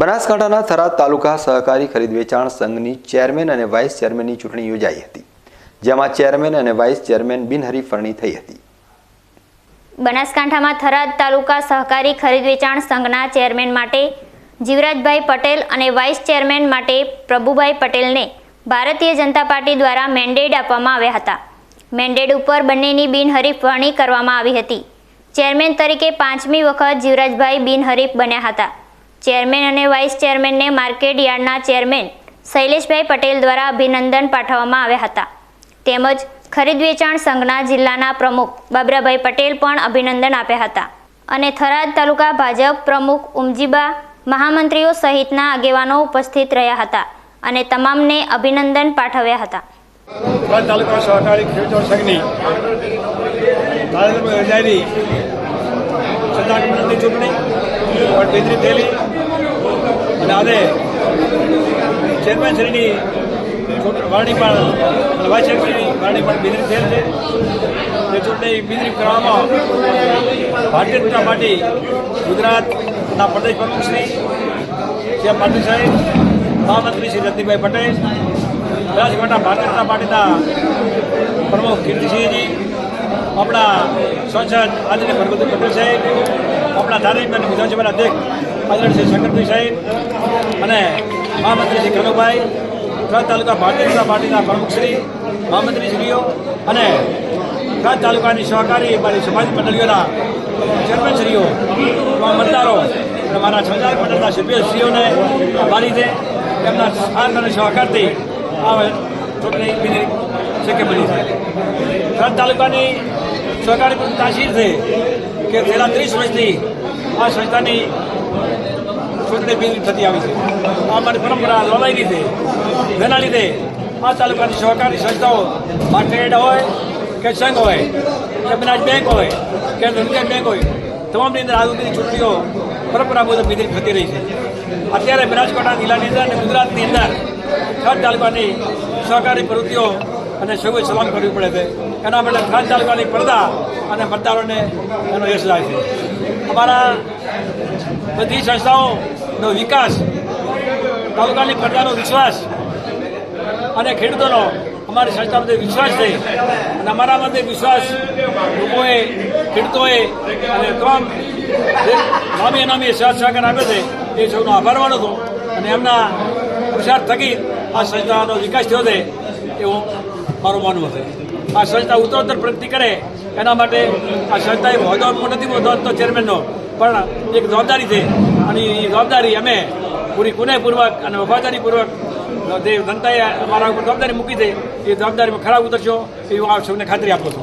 બનાસકાંઠાના થરાદ તાલુકા સહકારી ખરીદ વેચાણ સંઘની ચેરમેન અને વાઇસ ચેરમેનની ચૂંટણી યોજાઈ હતી, જેમાં ચેરમેન અને વાઇસ ચેરમેન બિનહરીફરણી થઈ હતી. બનાસકાંઠામાં થરાદ તાલુકા સહકારી ખરીદ વેચાણ સંઘના ચેરમેન માટે જીવરાજભાઈ પટેલ અને વાઇસ ચેરમેન માટે પ્રભુભાઈ પટેલને ભારતીય જનતા પાર્ટી દ્વારા મેન્ડેટ આપવામાં આવ્યા હતા. મેન્ડેટ ઉપર બંનેની બિનહરીફ વરણી કરવામાં આવી હતી. ચેરમેન તરીકે પાંચમી વખત જીવરાજભાઈ બિનહરીફ બન્યા હતા. ચેરમેન અને વાઇસ ચેરમેનને માર્કેટ યાર્ડના ચેરમેન શૈલેષભાઈ પટેલ દ્વારા અભિનંદન પાઠવવામાં આવ્યા હતા. તેમજ ખરીદ વેચાણ સંઘના જિલ્લાના પ્રમુખ બાબરાભાઈ પટેલ પણ અભિનંદન આપ્યા હતા. અને થરાદ તાલુકા ભાજપ પ્રમુખ ઉમજીબા મહામંત્રીઓ સહિતના આગેવાનો ઉપસ્થિત રહ્યા હતા અને તમામને અભિનંદન પાઠવ્યા હતા. ચૂંટણી પણ થયેલી. અને આજે ચેરમેનશ્રીની વારણી પણ વાઇસ ચેરમેનની વારણી પણ બિનરી થયેલ છે. તે ચૂંટણી બિનરી કરવામાં ભારતીય જનતા પાર્ટી ગુજરાતના પ્રદેશ પ્રમુખ શ્રી શ્રી પાટીલ સાહેબ, મહામંત્રી શ્રી રતિભાઈ પટેલ, રાજકોટના ભારતીય જનતા પાર્ટીના પ્રમુખ કીર્તિસિંહજી, આપણા સાંસદ આદરણીય ભગવતી પટેલ સાહેબ આપણા ધાર્મિક અને વિધાનસભાના અધ્યક્ષ આદરણીય શ્રી શંકરભાઈ સાહેબ અને મહામંત્રી શ્રી કનુભાઈ થરાદ તાલુકા ભારતીય જનતા પાર્ટીના પ્રમુખશ્રી મહામંત્રીશ્રીઓ અને થરાદ તાલુકાની સહકારી મારી સમાજ મંડળીઓના ચેરમેનશ્રીઓ મતદારો મારા સંચાલક મંડળના સભ્યશ્રીઓને આભારી છે. તેમના સાથ અને સહકારથી આ ચૂંટણી બિની શક્ય બની છે. થરાદ તાલુકાની સહકારી તાસીર છે. કે છેલ્લા ત્રીસ વર્ષથી આ સંસ્થાની ચૂંટણી બિલ થતી આવી છે. આ અમારી પરંપરા લોલાઈ લીધે જેના લીધે આ તાલુકાની સહકારી સંસ્થાઓ માર્કેટ હોય કે સંઘ હોય, કે બનાજ બેંક હોય, કે ધનગર બેંક હોય, તમામની અંદર આજુબાજુની ચૂંટણીઓ પરંપરા મુજબ વિધિ થતી રહી છે. અત્યારે બનાસકાંઠા જિલ્લાની અંદર અને ગુજરાતની અંદર છ તાલુકાની સહકારી પ્રવૃત્તિઓ અને સૌએ સલામ કરવી પડે છે. એના માટે ખાસ તાલુકાની પડદા અને મતદારોને એનો યશ લાગે છે. અમારા બધી સંસ્થાઓનો વિકાસ, તાલુકાની પડદાનો વિશ્વાસ અને ખેડૂતોનો અમારી સંસ્થા બધે વિશ્વાસ છે. અને અમારા બધે વિશ્વાસ લોકોએ, ખેડૂતોએ અને તમામ નામી નામી સાથ સહકાર આપ્યો છે, એ સૌનો આભાર માનો હતો અને એમના પુરુષાર્થ થકી આ સંસ્થાનો વિકાસ થયો છે, એવું મારું માનવું છે. આ સંસ્થા ઉત્તરોત્તર પ્રગતિ કરે, એના માટે આ સંસ્થાએ હોદ્દો નથી હોદ્દો ચેરમેનનો પણ એક જવાબદારી છે, અને એ જવાબદારી અમે પૂરી કુનેપૂર્વક અને વફાદારીપૂર્વક, જે જનતાએ અમારા ઉપર જવાબદારી મૂકી છે, એ જવાબદારીમાં ખરાબ ઉતરશો, એવી હું આ સૌને ખાતરી આપું છું.